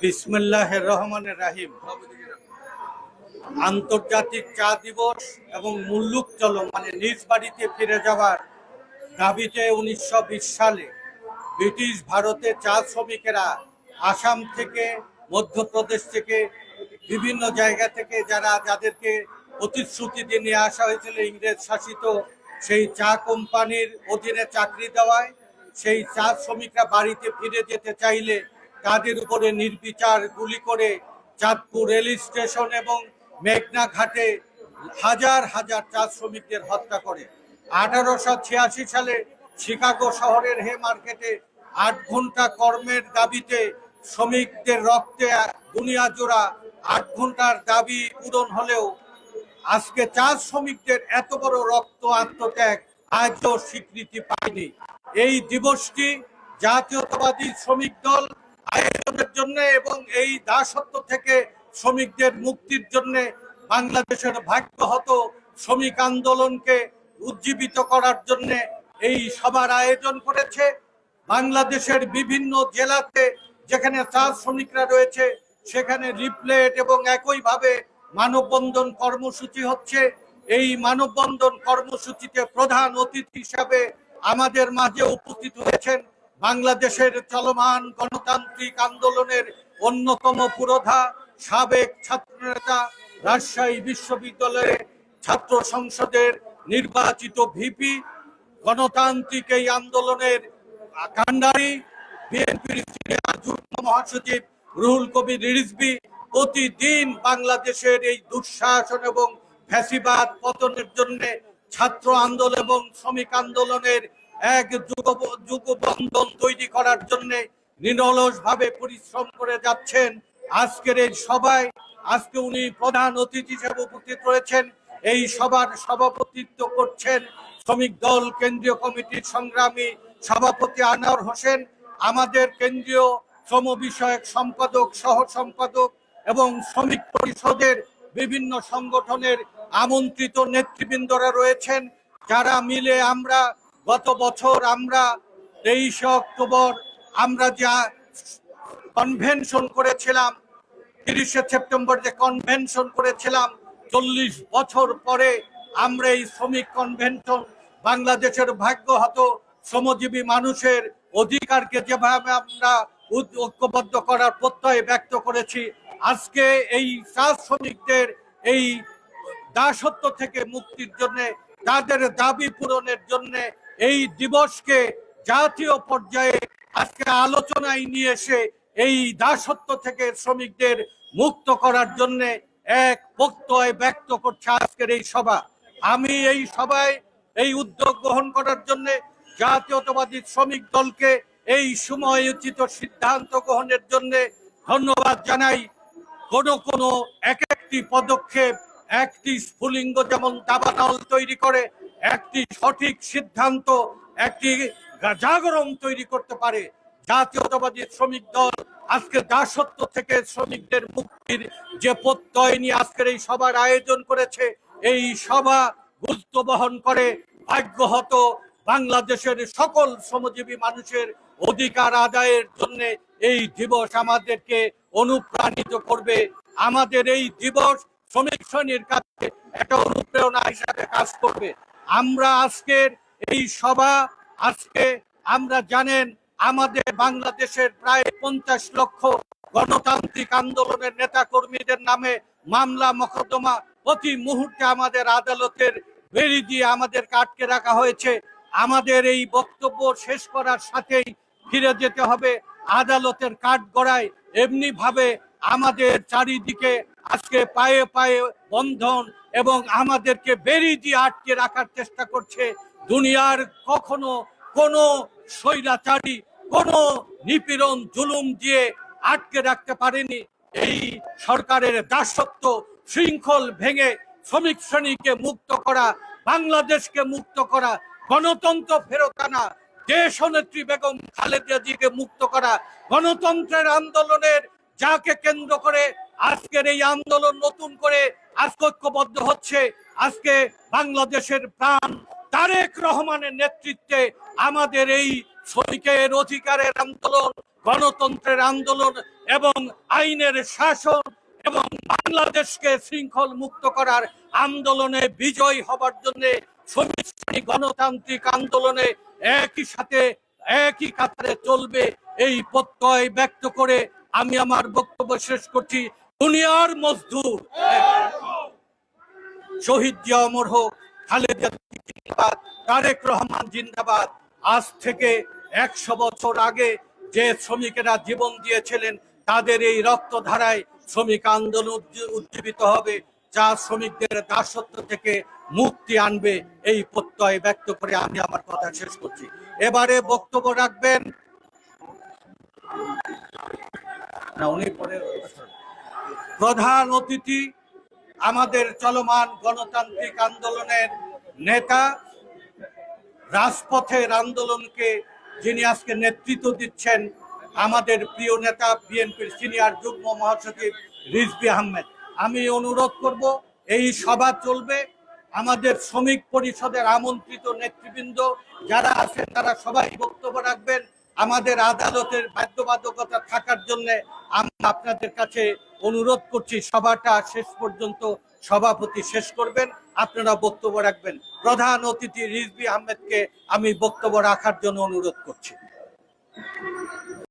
বিসমুল্লাহ রহমানের রাহিম। আন্তর্জাতিক চা দিবস এবং মুল্লুক চলো মানে নিজ বাড়িতে ফিরে যাওয়ার দাবিতে উনিশশো বিশ সালে ব্রিটিশ ভারতে চা শ্রমিকেরা আসাম থেকে, মধ্যপ্রদেশ থেকে, বিভিন্ন জায়গা থেকে যারা যাদেরকে প্রতিশ্রুতি দিয়ে নিয়ে আসা হয়েছিল ইংরেজ শাসিত সেই চা কোম্পানির অধীনে চাকরি দেওয়ায়, সেই চা শ্রমিকরা বাড়িতে ফিরে যেতে চাইলে তাদের উপরে নির্বিচার গুলি করে চাঁদপুর রেল স্টেশন এবং মেঘনা ঘাটে হাজার হাজার চা শ্রমিকদের হত্যা করে। আঠারোশো ছিয়াশি সালে শিকাগো শহরের হে মার্কেটে আট ঘণ্টা কর্মের দাবিতে শ্রমিকদের রক্তে দুনিয়া জোড়া আট ঘণ্টার দাবি পূরণ হলেও আজকে চা শ্রমিকদের এত বড় রক্ত আত্মত্যাগ আজও স্বীকৃতি পায়নি। এই দিবসটি জাতীয়তাবাদী শ্রমিক দল আয়োজনের জন্য এবং এই দাসত্ব থেকে শ্রমিকদের মুক্তির জন্য বাংলাদেশের ভাগ্যহত শ্রমিক আন্দোলনকে উজ্জীবিত করার জন্য এই সভার আয়োজন করেছে। বাংলাদেশের বিভিন্ন জেলাতে যেখানে চা শ্রমিকরা রয়েছে, সেখানে রিপ্লেট এবং একইভাবে মানববন্ধন কর্মসূচি হচ্ছে। এই মানববন্ধন কর্মসূচিতে প্রধান অতিথি হিসাবে আমাদের মাঝে উপস্থিত হয়েছেন বাংলাদেশের চলমান গণতান্ত্রিক আন্দোলনের অন্যতম পুরোধা সাবেক ছাত্রনেতা রাজশাহী বিশ্ববিদ্যালয়ের ছাত্র সংসদের নির্বাচিত ভিপি, গণতান্ত্রিক এই আন্দোলনের কান্ডারি বিএনপির যুগ্ম মহাসচিব রুহুল কবির রিজভি প্রতিদিন বাংলাদেশের এই দুঃশাসন এবং ফ্যাসিবাদ পতনের জন্য ছাত্র আন্দোলন এবং শ্রমিক আন্দোলনের এক যুগ যুগবন্ধন তৈরি করার জন্য নিরলস ভাবে পরিশ্রম করে যাচ্ছেন আজকের এই সভায়। আজকে উনি প্রধান অতিথি হিসেবে উপস্থিত রয়েছেন। এই সভার সভাপতিত্ব করছেন শ্রমিক দল কেন্দ্রীয় কমিটির সংগ্রামী সভাপতি আনোয়ার হোসেন, আমাদের কেন্দ্রীয় শ্রম বিষয়ক সম্পাদক, সহ সম্পাদক এবং শ্রমিক পরিষদের বিভিন্ন সংগঠনের আমন্ত্রিত নেতৃবৃন্দরা রয়েছেন। যারা মিলে আমরা গত বছর আমরা তেইশে অক্টোবর আমরা যা কনভেনশন করেছিলাম, তিরিশে সেপ্টেম্বর যে কনভেনশন করেছিলাম, চল্লিশ বছর পরে আমরা এই শ্রমিক কনভেনশন বাংলাদেশের ভাগ্যহত শ্রমজীবী মানুষের অধিকারকে যেভাবে আমরা ঐক্যবদ্ধ করার প্রত্যয় ব্যক্ত করেছি, আজকে এই চা শ্রমিকদের এই দাসত্ব থেকে মুক্তির জন্য, তাদের দাবি পূরণের জন্য এই দিবসকে জাতীয় পর্যায়ে আজকে আলোচনায় নিয়ে এসে এই দাসত্ব থেকে শ্রমিকদের মুক্ত করার জন্য এক বক্তব্য ব্যক্ত করছে আজকের এই সভা। আমি এই সভায় এই উদ্যোগ গ্রহণ করার জন্য জাতীয়তাবাদী শ্রমিক দলকে এই সময় উচিত সিদ্ধান্ত গ্রহণের জন্য ধন্যবাদ জানাই। কোনো কোনো এক একটি পদক্ষেপ, একটি স্ফুলিঙ্গ যেমন দাবানল তৈরি করে একটি সঠিক সিদ্ধান্ত, একটি জাগরণ তৈরি করতে পারে। জাতীয়তাবাদী শ্রমিক দল আজকে দাসত্ব থেকে শ্রমিকদের মুক্তির যে প্রত্যয় নিয়ে আজকের এই সভার আয়োজন করেছে, এই সভা গুরুত্ব বহন করে ভাগ্যহত বাংলাদেশের সকল শ্রমজীবী মানুষের অধিকার আদায়ের জন্য এই দিবস আমাদেরকে অনুপ্রাণিত করবে। আমাদের এই দিবস শ্রমিক শ্রেণির কাছে একটা অনুপ্রেরণা হিসাবে কাজ করবে। আমরা আজকের এই সভা, আজকে আমরা জানেন আমাদের বাংলাদেশের প্রায় পঞ্চাশ লক্ষ গণতান্ত্রিক আন্দোলনের নেতা কর্মীদের নামে মামলা, মকদ্দমা প্রতি মুহূর্তে আমাদের আদালতের বেরি দিয়ে আমাদেরকে আটকে রাখা হয়েছে। আমাদের এই বক্তব্য শেষ করার সাথেই ফিরে যেতে হবে আদালতের কাঠ গড়ায় এমনি ভাবে আমাদের চারিদিকে আজকে পায়ে পায়ে বন্ধন এবং আমাদেরকে বেরি দিয়ে আটকে রাখার চেষ্টা করছে দুনিয়ার কখনো কোনো স্বৈরাচারী, কোনো নিপীড়ন, জুলুম দিয়ে আটকে রাখতে পারেনি। এই সরকারের দাসত্ব শৃঙ্খল ভেঙে শ্রমিক শ্রেণীকে মুক্ত করা, বাংলাদেশকে মুক্ত করা, গণতন্ত্র ফেরত আনা দেশ নেত্রী বেগম খালেদা মুক্ত করা গণতন্ত্রের আন্দোলনের যাকে কেন্দ্র করে আজকের এই আন্দোলন নতুন করে আজকে ঐক্যবদ্ধ হচ্ছে, আজকে বাংলাদেশের প্রাণ তারেক রহমানের নেতৃত্বে আমাদের এই শ্রমিকের অধিকারের আন্দোলন, গণতন্ত্রের আন্দোলন এবং আইনের শাসন এবং বাংলাদেশকে শৃঙ্খল মুক্ত করার আন্দোলনে বিজয় হবার জন্য গণতান্ত্রিক আন্দোলনে একই সাথে, একই কাতারে চলবে এই প্রত্যয় ব্যক্ত করে আমি আমার বক্তব্য শেষ করছি। দুনিয়ার মজদুর। শহীদ অমর হোক তারেক রহমান জিন্দাবাদ। আজ থেকে একশো বছর আগে যে শ্রমিকেরা জীবন দিয়েছিলেন, তাদের এই রক্তধারায় শ্রমিক আন্দোলন উজ্জী- উজ্জীবিত হবে, যা শ্রমিকদের দাসত্ব থেকে মুক্তি আনবে, এই প্রত্যয় ব্যক্ত করে আমি আমার কথা শেষ করছি। এবারে বক্তব্য রাখবেন। প্রধান অতিথি, আমাদের চলমান গণতান্ত্রিক আন্দোলনের নেতা, রাজপথের আন্দোলনকে যিনি আজকে নেতৃত্ব দিচ্ছেন, আমাদের প্রিয় নেতা, বিএনপির সিনিয়র যুগ্ম মহাসচিব রিজবি আহমেদ। আমি অনুরোধ করব, এই সভা চলবে। আমাদের শ্রমিক পরিষদের আমন্ত্রিত নেতৃবৃন্দ যারা আছেন, তারা সবাই বক্তব্য রাখবেন। আমাদের আদালতের বাধ্যবাধকতা থাকার জন্য আমরা আপনাদের কাছে অনুরোধ করছি, সভাটা শেষ পর্যন্ত সভাপতি শেষ করবেন, আপনারা বক্তব্য রাখবেন। প্রধান অতিথি রিজবি আহমেদকে আমি বক্তব্য রাখার জন্য অনুরোধ করছি।